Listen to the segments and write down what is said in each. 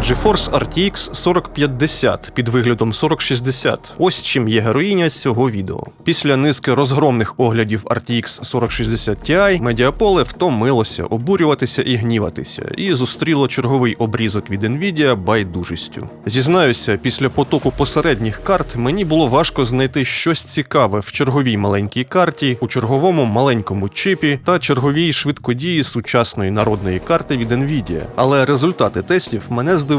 GeForce RTX 4050 під виглядом 4060. Ось чим є героїня цього відео. Після низки розгромних оглядів RTX 4060 Ti медіаполе втомилося обурюватися і гніватися, і зустріло черговий обрізок від Nvidia байдужістю. Зізнаюся, після потоку посередніх карт мені було важко знайти щось цікаве в черговій маленькій карті, у черговому маленькому чипі та черговій швидкодії сучасної народної карти від Nvidia. Але результати тестів мене здивували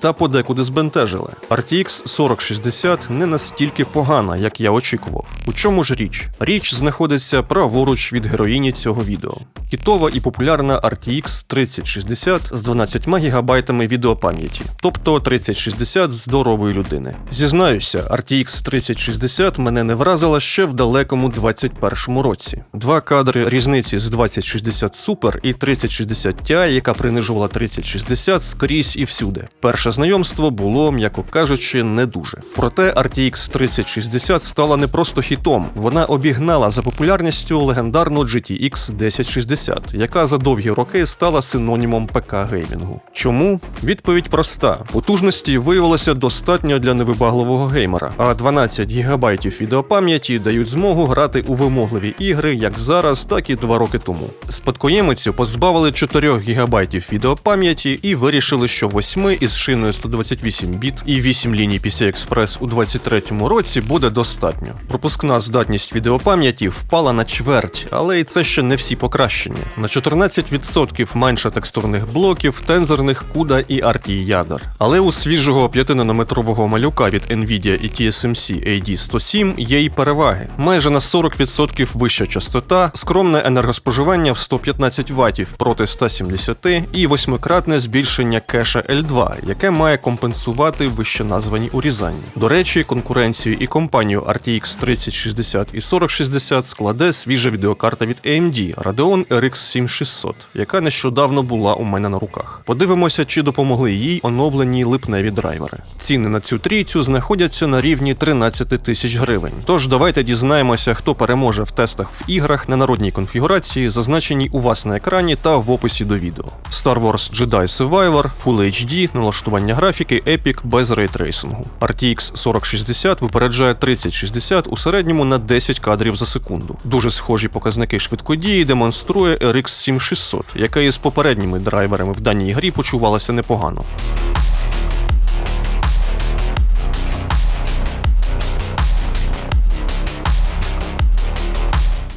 та подекуди збентежили. RTX 4060 не настільки погана, як я очікував. У чому ж річ? Річ знаходиться праворуч від героїні цього відео. Кітова і популярна RTX 3060 з 12 ГБ відеопам'яті, тобто 3060 здорової людини. Зізнаюся, RTX 3060 мене не вразила ще в далекому 21-му році. Два кадри різниці з 2060 Super і 3060 Ti, яка принижувала 3060 скрізь і всюди. Перше знайомство було, м'яко кажучи, не дуже. Проте RTX 3060 стала не просто хітом, вона обігнала за популярністю легендарну GTX 1060, яка за довгі роки стала синонімом ПК геймінгу. Чому? Відповідь проста: потужності виявилося достатньо для невибагливого геймера, а 12 ГБ відеопам'яті дають змогу грати у вимогливі ігри як зараз, так і два роки тому. Спадкоємицю позбавили 4 ГБ відеопам'яті і вирішили, що 8 із шиною 128 біт і 8 ліній PCI-Express у 23-му році буде достатньо. Пропускна здатність відеопам'яті впала на чверть, але і це ще не всі покращення. На 14% менше текстурних блоків, тензорних CUDA і RT ядер. Але у свіжого 5-нанометрового малюка від Nvidia і TSMC AD107 є і переваги. Майже на 40% вища частота, скромне енергоспоживання в 115 Вт проти 170 і восьмикратне збільшення кеша L2, яке має компенсувати вищеназвані урізання. До речі, конкуренцію і компанію RTX 3060 і 4060 складе свіжа відеокарта від AMD Radeon RX 7600, яка нещодавно була у мене на руках. Подивимося, чи допомогли їй оновлені липневі драйвери. Ціни на цю трійцю знаходяться на рівні 13 тисяч гривень. Тож давайте дізнаємося, хто переможе в тестах в іграх на народній конфігурації, зазначеній у вас на екрані та в описі до відео. Star Wars Jedi Survivor, Full HD, налаштування графіки, Epic без рейтрейсингу. RTX 4060 випереджає 3060 у середньому на 10 кадрів за секунду. Дуже схожі показники швидкодії демонструє RX 7600, яка із попередніми драйверами в даній грі почувалася непогано.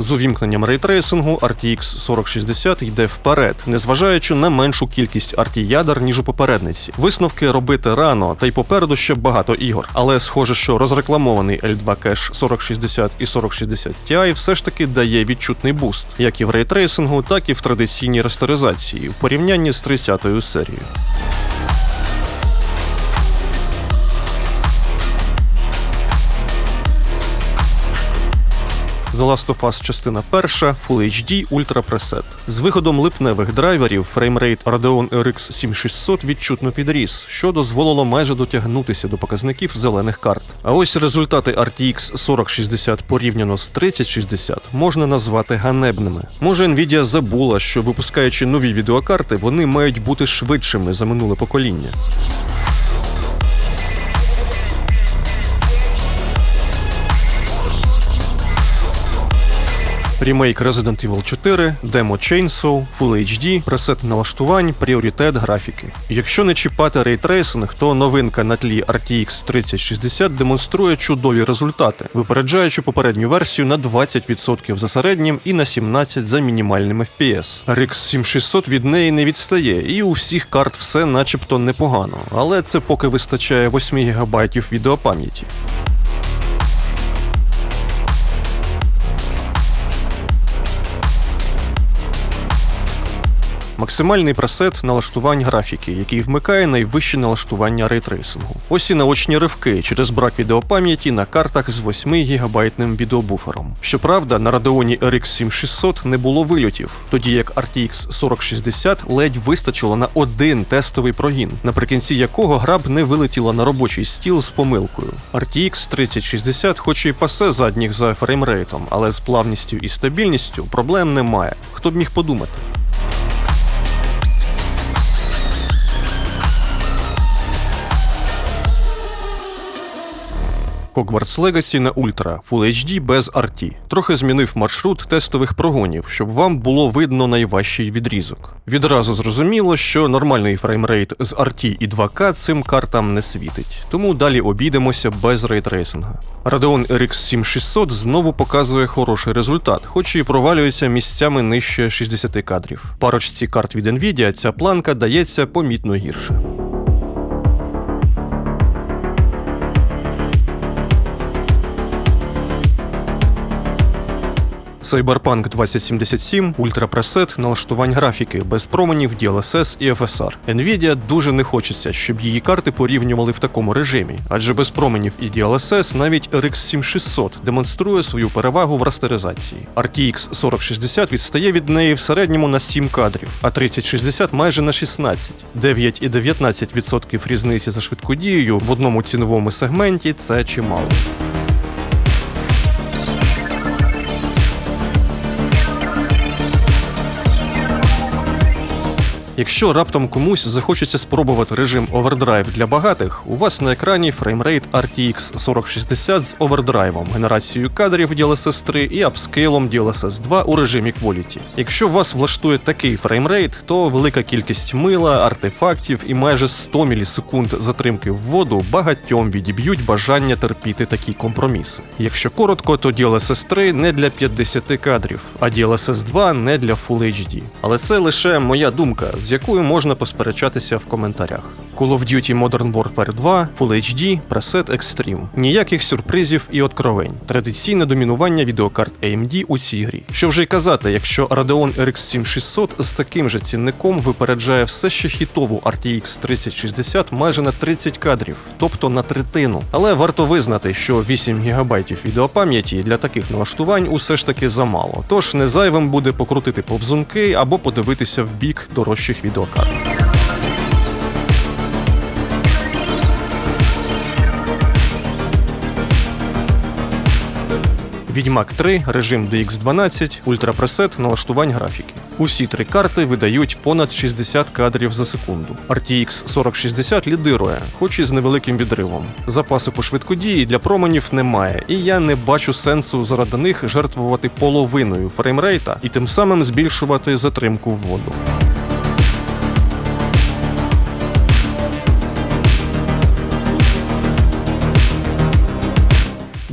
З увімкненням рейтрейсингу RTX 4060 йде вперед, незважаючи на меншу кількість RT ядер, ніж у попередниці. Висновки робити рано, та й попереду ще багато ігор. Але схоже, що розрекламований L2 кеш 4060 і 4060 Ti все ж таки дає відчутний буст, як і в рейтрейсингу, так і в традиційній ресторизації в порівнянні з 30-ю серією. The Last of Us частина перша, Full HD Ultra Preset. З виходом липневих драйверів фреймрейт Radeon RX 7600 відчутно підріс, що дозволило майже дотягнутися до показників зелених карт. А ось результати RTX 4060 порівняно з 3060 можна назвати ганебними. Може Nvidia забула, що випускаючи нові відеокарти, вони мають бути швидшими за минуле покоління. Ремейк Resident Evil 4, демо Chainsaw, Full HD, пресет налаштувань, пріоритет графіки. Якщо не чіпати рейтрейсинг, то новинка на тлі RTX 3060 демонструє чудові результати, випереджаючи попередню версію на 20% за середнім і на 17% за мінімальним FPS. RX 7600 від неї не відстає, і у всіх карт все начебто непогано, але це поки вистачає 8 ГБ відеопам'яті. Максимальний пресет налаштувань графіки, який вмикає найвище налаштування рейтрейсингу. Ось і наочні ривки через брак відеопам'яті на картах з 8 гігабайтним відеобуфером. Щоправда, на Radeon RX 7600 не було вильотів, тоді як RTX 4060 ледь вистачило на один тестовий прогін, наприкінці якого гра б не вилетіла на робочий стіл з помилкою. RTX 3060 хоч і пасе задніх за фреймрейтом, але з плавністю і стабільністю проблем немає. Хто б міг подумати? Hogwarts Legacy на Ultra Full HD без RT. Трохи змінив маршрут тестових прогонів, щоб вам було видно найважчий відрізок. Відразу зрозуміло, що нормальний фреймрейт з RT і 2К цим картам не світить, тому далі обійдемося без рейтрейсинга. Radeon RX 7600 знову показує хороший результат, хоч і провалюється місцями нижче 60 кадрів. Парочці карт від Nvidia ця планка дається помітно гірше. Cyberpunk 2077 ультрапресет налаштувань графіки без променів DLSS і FSR. Nvidia дуже не хочеться, щоб її карти порівнювали в такому режимі, адже без променів і DLSS навіть RX 7600 демонструє свою перевагу в растеризації. RTX 4060 відстає від неї в середньому на 7 кадрів, а 3060 майже на 16. 9 і 19% різниці за швидкодією в одному ціновому сегменті це чимало. Якщо раптом комусь захочеться спробувати режим овердрайв для багатих, у вас на екрані фреймрейт RTX 4060 з овердрайвом, генерацією кадрів DLSS 3 і апскейлом DLSS 2 у режимі Quality. Якщо вас влаштує такий фреймрейт, то велика кількість мила, артефактів і майже 100 мілісекунд затримки в воду багатьом відіб'ють бажання терпіти такі компроміси. Якщо коротко, то DLSS 3 не для 50 кадрів, а DLSS 2 не для Full HD. Але це лише моя думка з якою можна посперечатися в коментарях. Call of Duty Modern Warfare 2, Full HD, Preset Extreme. Ніяких сюрпризів і откровень. Традиційне домінування відеокарт AMD у цій грі. Що вже й казати, якщо Radeon RX 7600 з таким же цінником випереджає все ще хітову RTX 3060 майже на 30 кадрів, тобто на третину. Але варто визнати, що 8 ГБ відеопам'яті для таких налаштувань усе ж таки замало. Тож не зайвим буде покрутити повзунки або подивитися в бік дорожчих відеокарт. Відьмак 3, режим DX12, ультрапресет, налаштувань графіки. Усі три карти видають понад 60 кадрів за секунду. RTX 4060 лідирує, хоч і з невеликим відривом. Запасу по швидкодії для променів немає, і я не бачу сенсу заради них жертвувати половиною фреймрейта і тим самим збільшувати затримку в воду.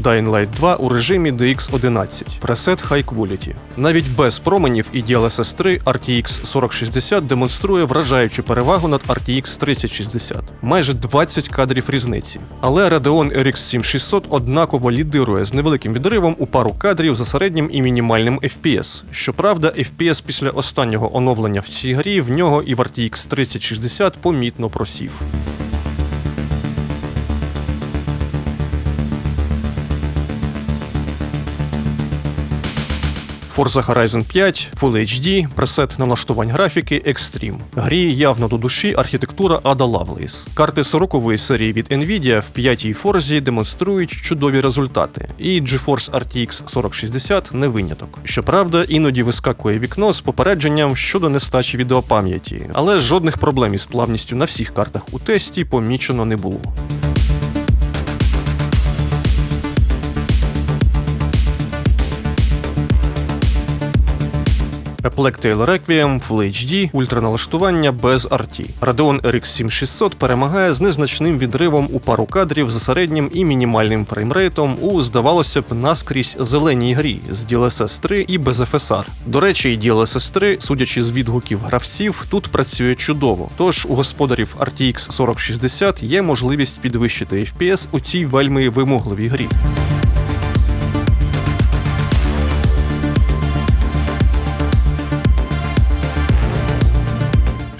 Dying Light 2 у режимі DX11, пресет High Quality. Навіть без променів і DLSS 3 RTX 4060 демонструє вражаючу перевагу над RTX 3060, майже 20 кадрів різниці. Але Radeon RX 7600 однаково лідирує з невеликим відривом у пару кадрів за середнім і мінімальним FPS. Щоправда, FPS після останнього оновлення в цій грі в нього і в RTX 3060 помітно просів. Forza Horizon 5, Full HD, пресет налаштувань графіки Extreme. Грі явно до душі архітектура Ada Lovelace. Карти 40-ї серії від Nvidia в 5-й Forza демонструють чудові результати, і GeForce RTX 4060 не виняток. Щоправда, іноді вискакує вікно з попередженням щодо нестачі відеопам'яті, але жодних проблем із плавністю на всіх картах у тесті помічено не було. Plague Tale Requiem, Full HD, ультраналаштування без RT. Radeon RX 7600 перемагає з незначним відривом у пару кадрів за середнім і мінімальним фреймрейтом у, здавалося б, наскрізь зеленій грі з DLSS 3 і без FSR. До речі, DLSS 3, судячи з відгуків гравців, тут працює чудово. Тож у господарів RTX 4060 є можливість підвищити FPS у цій вельми вимогливій грі.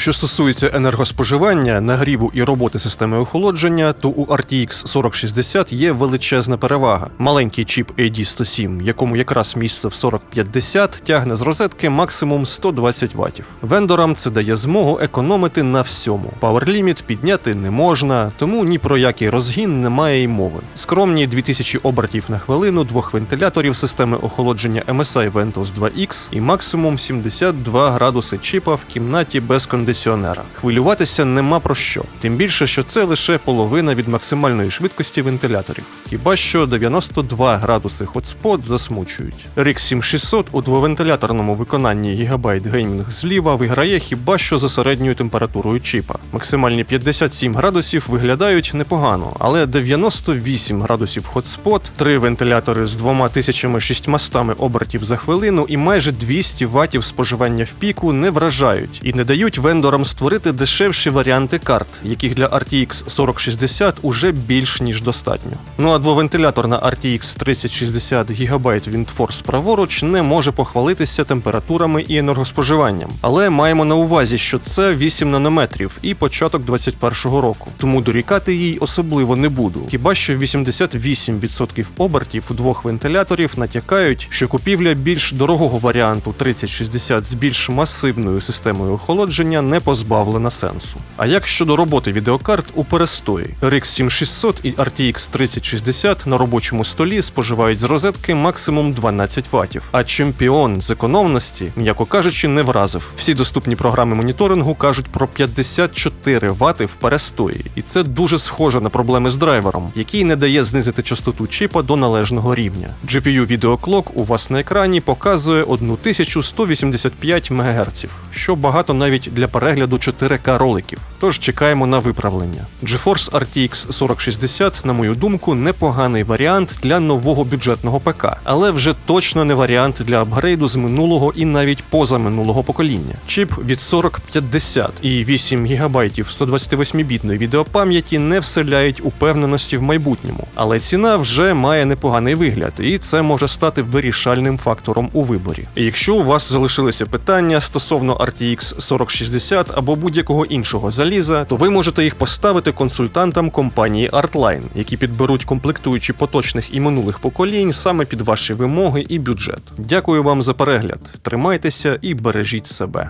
Що стосується енергоспоживання, нагріву і роботи системи охолодження, то у RTX 4060 є величезна перевага. Маленький чіп AD107, якому якраз місце в 4050, тягне з розетки максимум 120 Вт. Вендорам це дає змогу економити на всьому. Пауерліміт підняти не можна, тому ні про який розгін немає й мови. Скромні 2000 обертів на хвилину двох вентиляторів системи охолодження MSI Ventus 2X і максимум 72 градуси чіпа в кімнаті без кондиціонера кондиціонера. Хвилюватися нема про що. Тим більше, що це лише половина від максимальної швидкості вентиляторів. Хіба що 92 градуси хотспот засмучують. RX 7600 у двовентиляторному виконанні Gigabyte Gaming зліва виграє хіба що за середньою температурою чіпа. Максимальні 57 градусів виглядають непогано, але 98 градусів хотспот, три вентилятори з 2600 обертів за хвилину і майже 200 ватів споживання в піку не вражають і не дають вендорам створити дешевші варіанти карт, яких для RTX 4060 уже більш ніж достатньо. Ну а двовентиляторна RTX 3060 ГБ WindForce праворуч не може похвалитися температурами і енергоспоживанням. Але маємо на увазі, що це 8 нанометрів і початок 21-го року. Тому дорікати їй особливо не буду. Хіба що 88% обертів двох вентиляторів натякають, що купівля більш дорогого варіанту 3060 з більш масивною системою охолодження не позбавлена сенсу. А як щодо роботи відеокарт у перестої, RX 7600 і RTX 3060 на робочому столі споживають з розетки максимум 12 ватів, а чемпіон з економності, м'яко кажучи, не вразив. Всі доступні програми моніторингу кажуть про 54 вати в перестої, і це дуже схоже на проблеми з драйвером, який не дає знизити частоту чіпа до належного рівня. GPU відеоклок у вас на екрані показує 1185 МГц, що багато навіть для перегляду 4К роликів. Тож чекаємо на виправлення. GeForce RTX 4060, на мою думку, непоганий варіант для нового бюджетного ПК, але вже точно не варіант для апгрейду з минулого і навіть позаминулого покоління. Чіп від 4050 і 8 ГБ 128-бітної відеопам'яті не вселяють упевненості в майбутньому, але ціна вже має непоганий вигляд, і це може стати вирішальним фактором у виборі. Якщо у вас залишилися питання стосовно RTX 4060 або будь-якого іншого заліза, то ви можете їх поставити консультантам компанії Artline, які підберуть комплектуючі поточних і минулих поколінь саме під ваші вимоги і бюджет. Дякую вам за перегляд. Тримайтеся і бережіть себе.